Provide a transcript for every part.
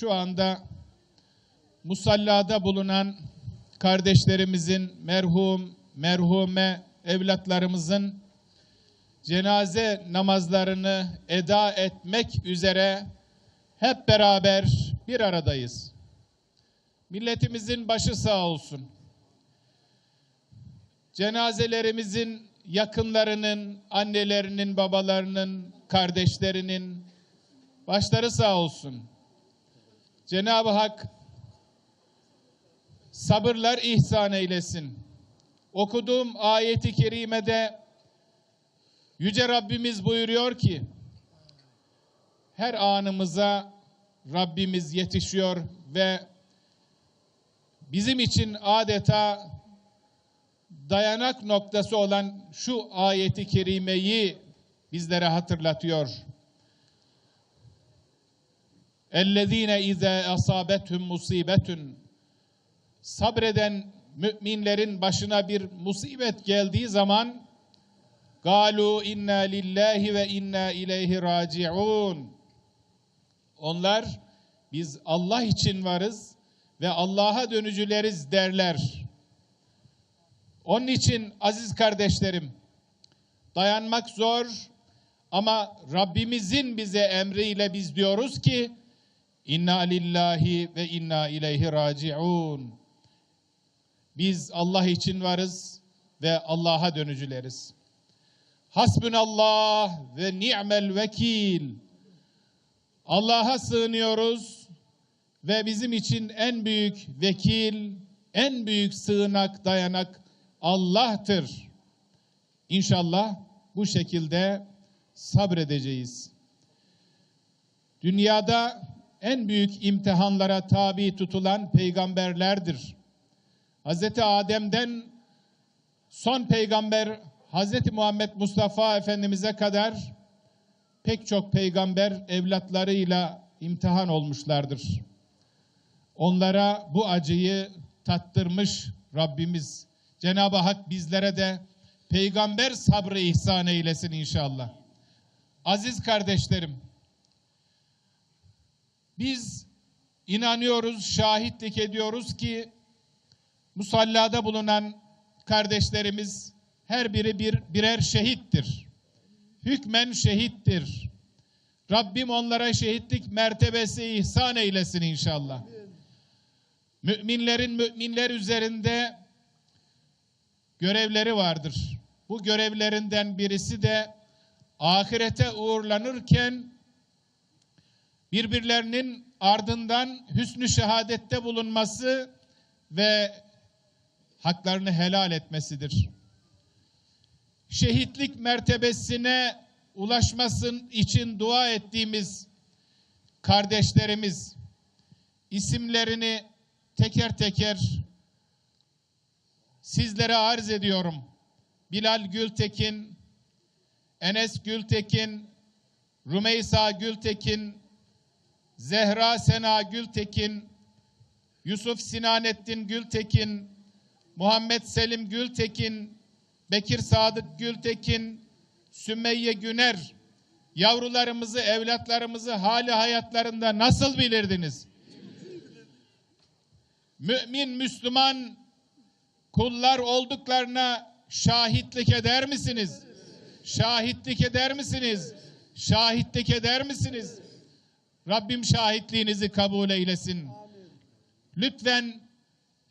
Şu anda musallada bulunan kardeşlerimizin, merhum, merhume evlatlarımızın cenaze namazlarını eda etmek üzere hep beraber bir aradayız. Milletimizin başı sağ olsun. Cenazelerimizin yakınlarının, annelerinin, babalarının, kardeşlerinin başları sağ olsun. Cenab-ı Hak sabırlar ihsan eylesin. Okuduğum ayeti kerimede Yüce Rabbimiz buyuruyor ki her anımıza Rabbimiz yetişiyor ve bizim için adeta dayanak noktası olan şu ayeti kerimeyi bizlere hatırlatıyor. اَلَّذ۪ينَ اِذَا أَصَابَتْهُمْ musibetun Sabreden müminlerin başına bir musibet geldiği zaman galu inna lillahi ve inna ileyhi raciun. Onlar biz Allah için varız ve Allah'a dönücüleriz derler. Onun için aziz kardeşlerim dayanmak zor ama Rabbimizin bize emriyle biz diyoruz ki inna lillahi ve inna ileyhi raciun. Biz Allah için varız ve Allah'a dönücüleriz. Hasbunallah ve ni'mel vekil. Allah'a sığınıyoruz ve bizim için en büyük vekil, en büyük sığınak, dayanak Allah'tır. İnşallah bu şekilde sabredeceğiz. Dünyada en büyük imtihanlara tabi tutulan peygamberlerdir. Hz. Adem'den son peygamber Hz. Muhammed Mustafa Efendimiz'e kadar pek çok peygamber evlatlarıyla imtihan olmuşlardır. Onlara bu acıyı tattırmış Rabbimiz. Cenab-ı Hak bizlere de peygamber sabrı ihsan eylesin inşallah. Aziz kardeşlerim, biz inanıyoruz, şahitlik ediyoruz ki musallada bulunan kardeşlerimiz her biri bir birer şehittir. Hükmen şehittir. Rabbim onlara şehitlik mertebesi ihsan eylesin inşallah. Müminlerin müminler üzerinde görevleri vardır. Bu görevlerinden birisi de ahirete uğurlanırken birbirlerinin ardından hüsnü şehadette bulunması ve haklarını helal etmesidir. Şehitlik mertebesine ulaşmasın için dua ettiğimiz kardeşlerimiz isimlerini teker teker sizlere arz ediyorum. Bilal Gültekin, Enes Gültekin, Rümeysa Gültekin, Zehra Sena Gültekin, Yusuf Sinanettin Gültekin, Muhammed Selim Gültekin, Bekir Sadık Gültekin, Sümeyye Güner, yavrularımızı, evlatlarımızı hali hayatlarında nasıl bilirdiniz? Mümin, Müslüman kullar olduklarına şahitlik eder misiniz? Şahitlik eder misiniz? Şahitlik eder misiniz? Rabbim şahitliğinizi kabul eylesin. Lütfen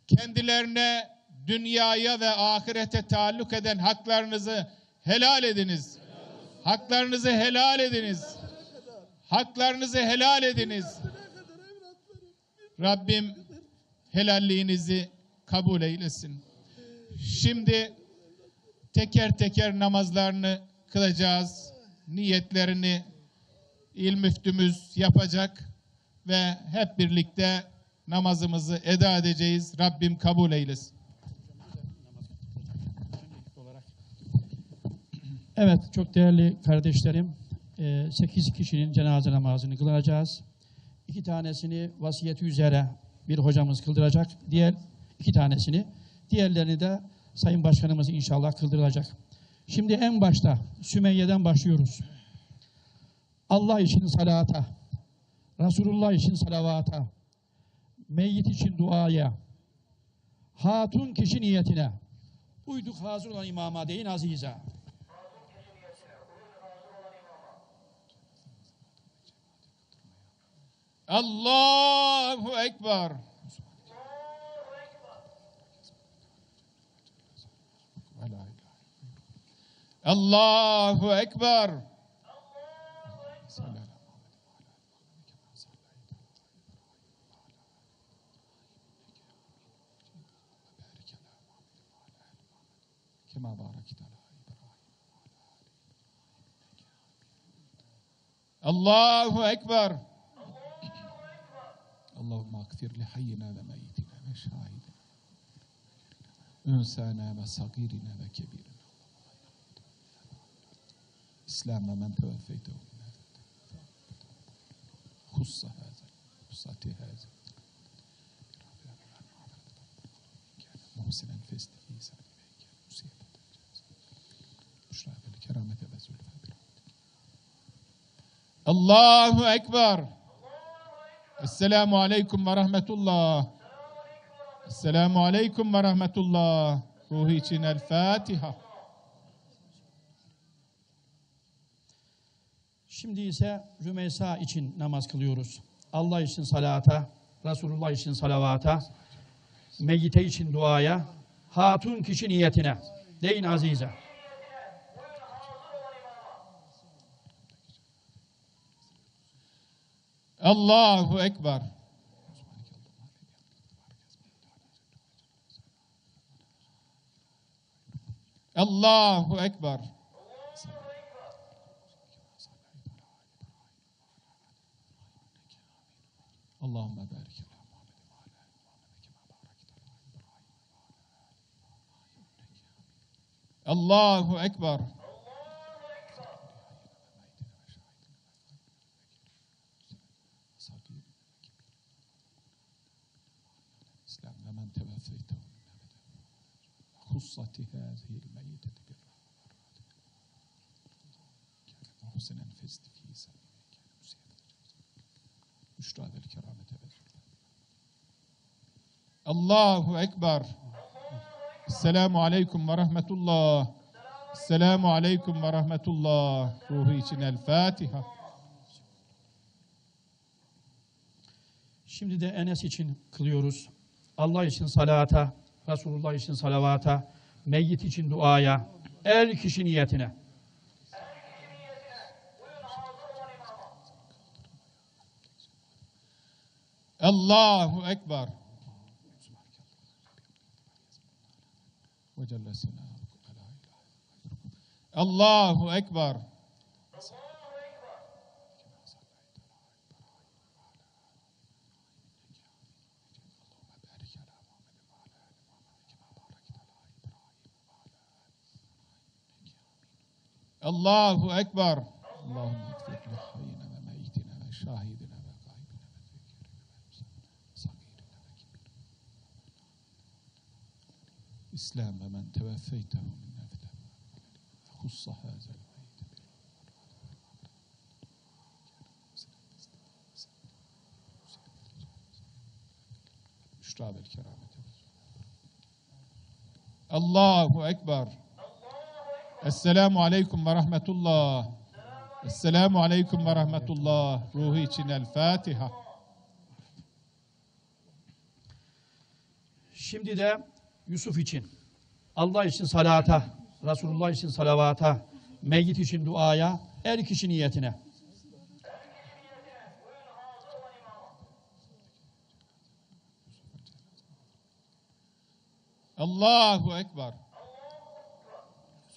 kendilerine dünyaya ve ahirete taalluk eden haklarınızı helal ediniz. Haklarınızı helal ediniz. Haklarınızı helal ediniz. Rabbim helalliğinizi kabul eylesin. Şimdi teker teker namazlarını kılacağız. Niyetlerini il müftümüz yapacak ve hep birlikte namazımızı eda edeceğiz. Rabbim kabul eylesin. Evet, çok değerli kardeşlerim, 8 kişinin cenaze namazını kılacağız. İki tanesini vasiyeti üzere bir hocamız kıldıracak, diğer iki tanesini, diğerlerini de Sayın Başkanımız inşallah kıldıracak. Şimdi en başta Sümeyye'den başlıyoruz. Allah için salata, Resulullah için salavata, meyyit için duaya, hatun kişi niyetine, uyduk hazır olan imama deyin azize. Allahu Ekber. Allahu Ekber. Kema barekte ala Allahu Ekber. Allahümme aktir li hayyina ve meyitina ve şahidina. Ünsana ve sagirina ve kebirina. İslam'la men teveffeyte Hussa hazır. Hussati hazır. Muhsinen feslihi sana. بشرى بالكرامة والزلفى برحمتك الله أكبر السلام عليكم ورحمة الله السلام عليكم ورحمة الله روحي için El Fatiha. Şimdi ise Rümeysa için namaz kılıyoruz. Allah için salata, Resulullah için salavata, meyyite için duaya, hatun kişi niyetine. Deyin azize. Allahu Ekber. Allahu Ekber. Allahümme barik ala Muhammed ve ala Muhammed kema barakte ala İbrahim ve ala ali. Allahu Ekber. İslam ve men teveffeytehu min ebede. Bir Kâne muhsinen fezdi fî sabîne kâne musiyeten. Büşra vel keramete ve zülfâ. Allahu Ekber. Esselamu Aleyküm ve Rahmetullah. Esselamu Aleyküm ve Rahmetullah. Ruhu için. Şimdi de Enes için kılıyoruz. Allah için salata, Resulullah için salavata, meyyit için duaya, el kişi niyetine. Allahu Ekber. Allahu Ekber. Allahu Ekber. Allahümme ekfir li hayyina ve meyitina ve şahidina ve gaybina ve zekirina ve kibirina. İslam ve men teveffeytehu min nefle. Hussa hazel Müşra vel keramete. Allahu Ekber. Esselamu Aleyküm ve Rahmetullah. Esselamu Aleyküm ve Rahmetullah. Ruhu için El Fatiha. Şimdi de Yusuf için. Allah için salata, Resulullah için salavata, meyyit için duaya, el kişi niyetine. Allahu Ekber.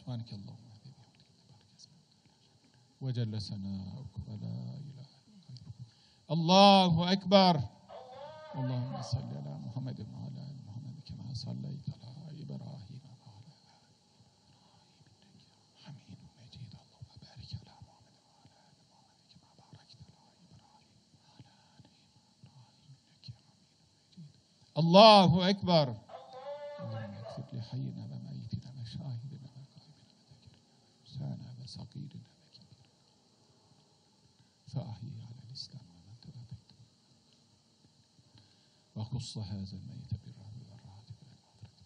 سبحانك اللهم وبحمدك تبارك اسمك وجل ثناؤك ولا إله غيرك الله أكبر. اللهم صل على محمد وعلى آل محمد كما صليت على إبراهيم وعلى آل إبراهيم إنك حميد مجيد. اللهم بارك على محمد وعلى آل محمد كما باركت على إبراهيم وعلى آل إبراهيم إنك حميد مجيد. الله أكبر. اللهم اغفر لحينا فأحيي على الإسلام ومن توفيته وخص هذا الميت بالرحمة والرحمة والمغفرة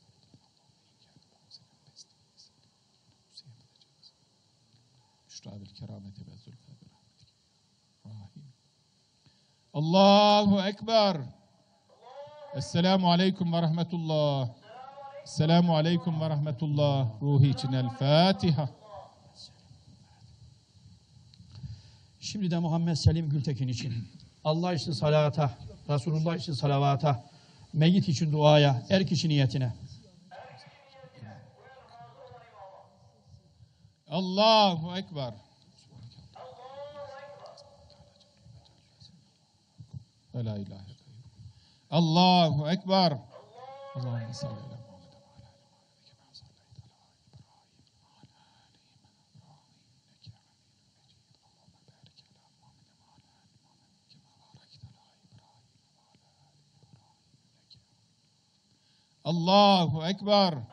بشرى بالكرامة والزلفى برحمتك. راهين. الله أكبر. السلام عليكم ورحمة الله. السلام عليكم ورحمة الله. روحي الفاتحة Şimdi de Muhammed Selim Gültekin için. Allah için salata, Resulullah için salavata, meyyit için duaya, er kişi niyetine. Allahu Ekber. Ve la ilahe. Allahu Ekber. Allahümme salli Allahu Ekber.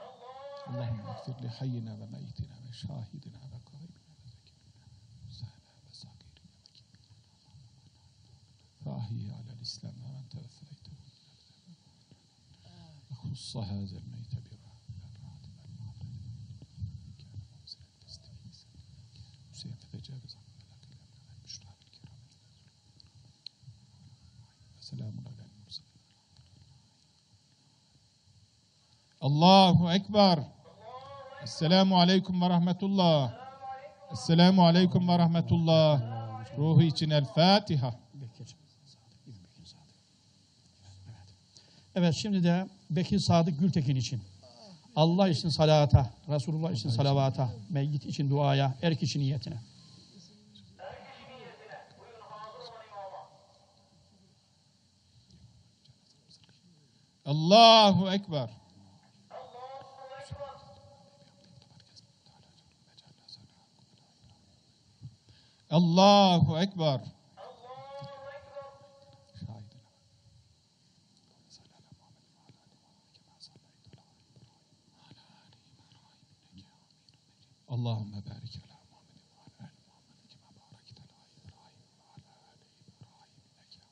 اللهم اغفر لحينا وميتنا وشاهدنا وغائبنا وذكرنا وكبرنا فأحيي على الإسلام ومن توفيته وخص هذا الميت Allahu Ekber. Esselamu Aleyküm ve Rahmetullah. Esselamu Aleyküm ve Rahmetullah. Ruhu için El Fatiha. Evet şimdi de Bekir Sadık Gültekin için. Allah için salata, Resulullah için salavata, meyyit için duaya, erk için niyetine. Allahu Ekber. Allahu Ekber. Allahümme barik ala Muhammed ve ala ali Muhammed kema barekte ala İbrahim ve ala ali İbrahim inneke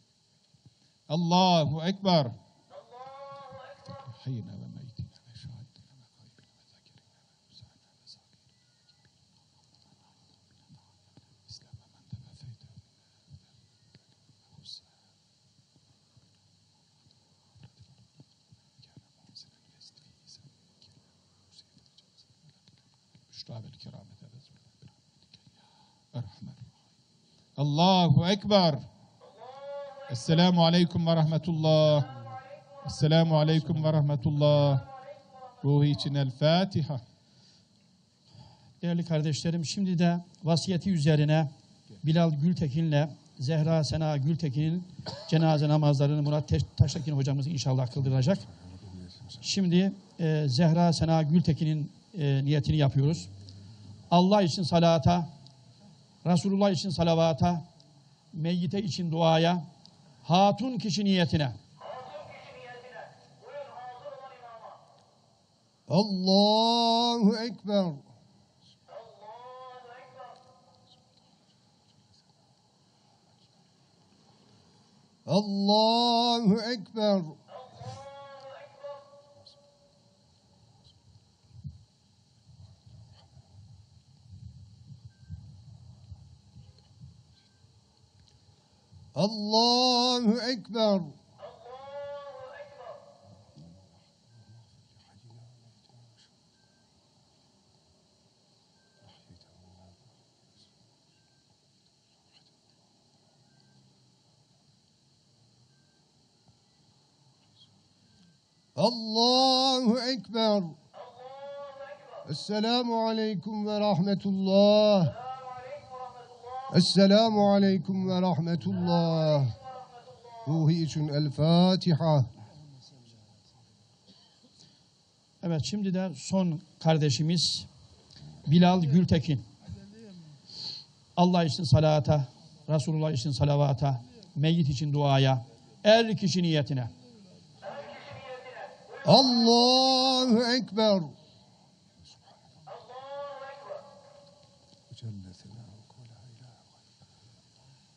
Allahu ekber. Allahu ekber. Hayna أكبر السلام عليكم ورحمة الله السلام عليكم ورحمة الله روحي için El Fatiha. Değerli kardeşlerim şimdi de vasiyeti üzerine Bilal Gültekin'le Zehra Sena Gültekin'in cenaze namazlarını Murat Teş- Taştekin hocamız inşallah kıldıracak. Şimdi e, Zehra Sena Gültekin'in e, niyetini yapıyoruz. Allah için salata, Resulullah için salavata, meyyite için duaya, hatun kişi niyetine. Allahu Ekber. Allahu Ekber. Allahu Ekber. Allahu Ekber. Esselamu Aleyküm ve Rahmetullah. Esselamu Aleyküm ve Rahmetullah. Ruhi için El Fatiha. Evet şimdi de son kardeşimiz Bilal Gültekin. Allah için salata, Resulullah için salavata, meyyit için duaya, er kişi niyetine. Allahu Ekber.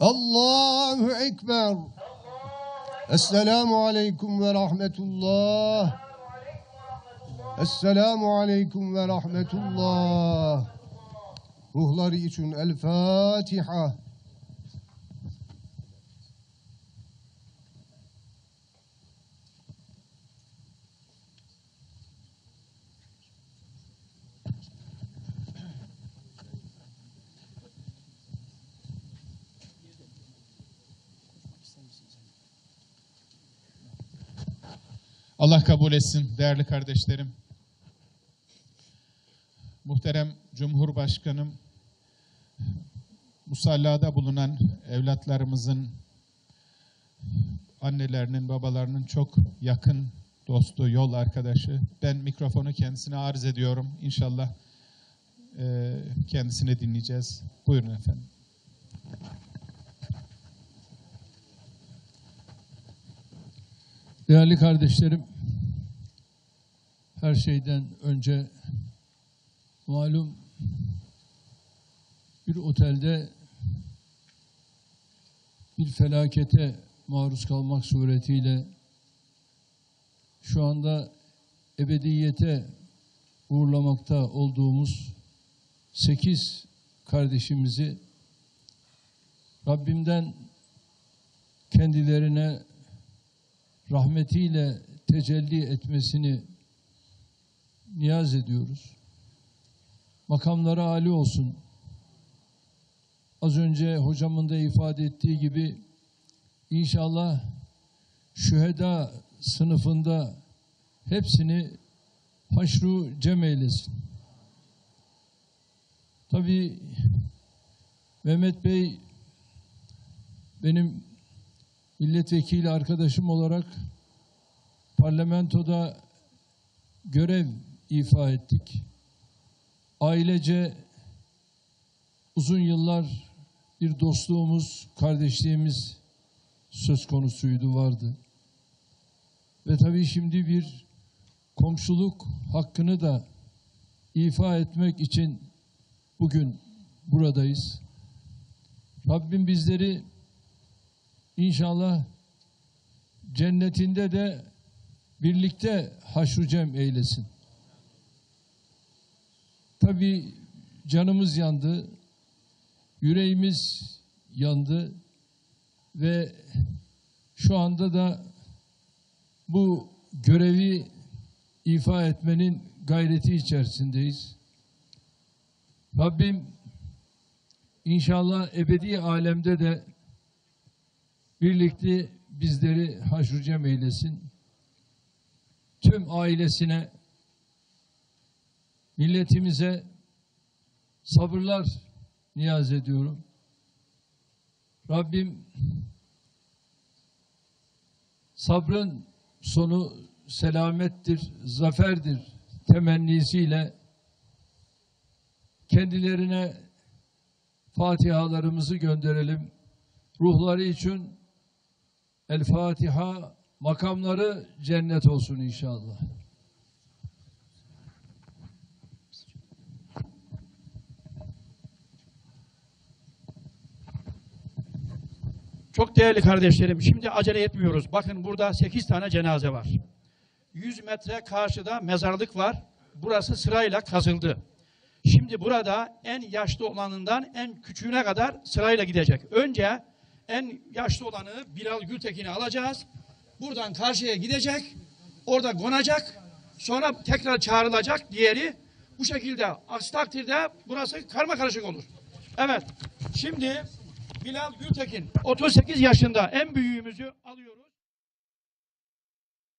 Allahu Ekber. Esselamu Aleyküm ve Rahmetullah. Esselamu Aleyküm ve Rahmetullah. Ruhları için El Fatiha. Allah kabul etsin değerli kardeşlerim. Muhterem Cumhurbaşkanım, musallada bulunan evlatlarımızın, annelerinin, babalarının çok yakın dostu, yol arkadaşı. Ben mikrofonu kendisine arz ediyorum. İnşallah eee, kendisini dinleyeceğiz. Buyurun efendim. Değerli kardeşlerim, her şeyden önce malum bir otelde bir felakete maruz kalmak suretiyle şu anda ebediyete uğurlamakta olduğumuz sekiz kardeşimizi Rabbimden kendilerine rahmetiyle tecelli etmesini niyaz ediyoruz. Makamları âli olsun. Az önce hocamın da ifade ettiği gibi inşallah şüheda sınıfında hepsini haşru cem eylesin. Tabii Mehmet Bey benim milletvekili arkadaşım olarak parlamentoda görev ifa ettik. Ailece uzun yıllar bir dostluğumuz, kardeşliğimiz söz konusuydu, vardı. Ve tabii şimdi bir komşuluk hakkını da ifa etmek için bugün buradayız. Rabbim bizleri İnşallah cennetinde de birlikte haşru cem eylesin. Tabi canımız yandı, yüreğimiz yandı ve şu anda da bu görevi ifa etmenin gayreti içerisindeyiz. Rabbim inşallah ebedi alemde de birlikte bizleri haşr cem eylesin. Tüm ailesine, milletimize sabırlar niyaz ediyorum. Rabbim sabrın sonu selamettir, zaferdir temennisiyle kendilerine Fatihalarımızı gönderelim. Ruhları için El Fatiha makamları cennet olsun inşallah. Çok değerli kardeşlerim, şimdi acele etmiyoruz. Bakın burada 8 tane cenaze var. 100 metre karşıda mezarlık var. Burası sırayla kazıldı. Şimdi burada en yaşlı olanından en küçüğüne kadar sırayla gidecek. Önce en yaşlı olanı Bilal Gültekin'i alacağız. Buradan karşıya gidecek. Orada konacak. Sonra tekrar çağrılacak diğeri. Bu şekilde aksi takdirde burası karma karışık olur. Evet. Şimdi Bilal Gültekin 38 yaşında en büyüğümüzü alıyoruz.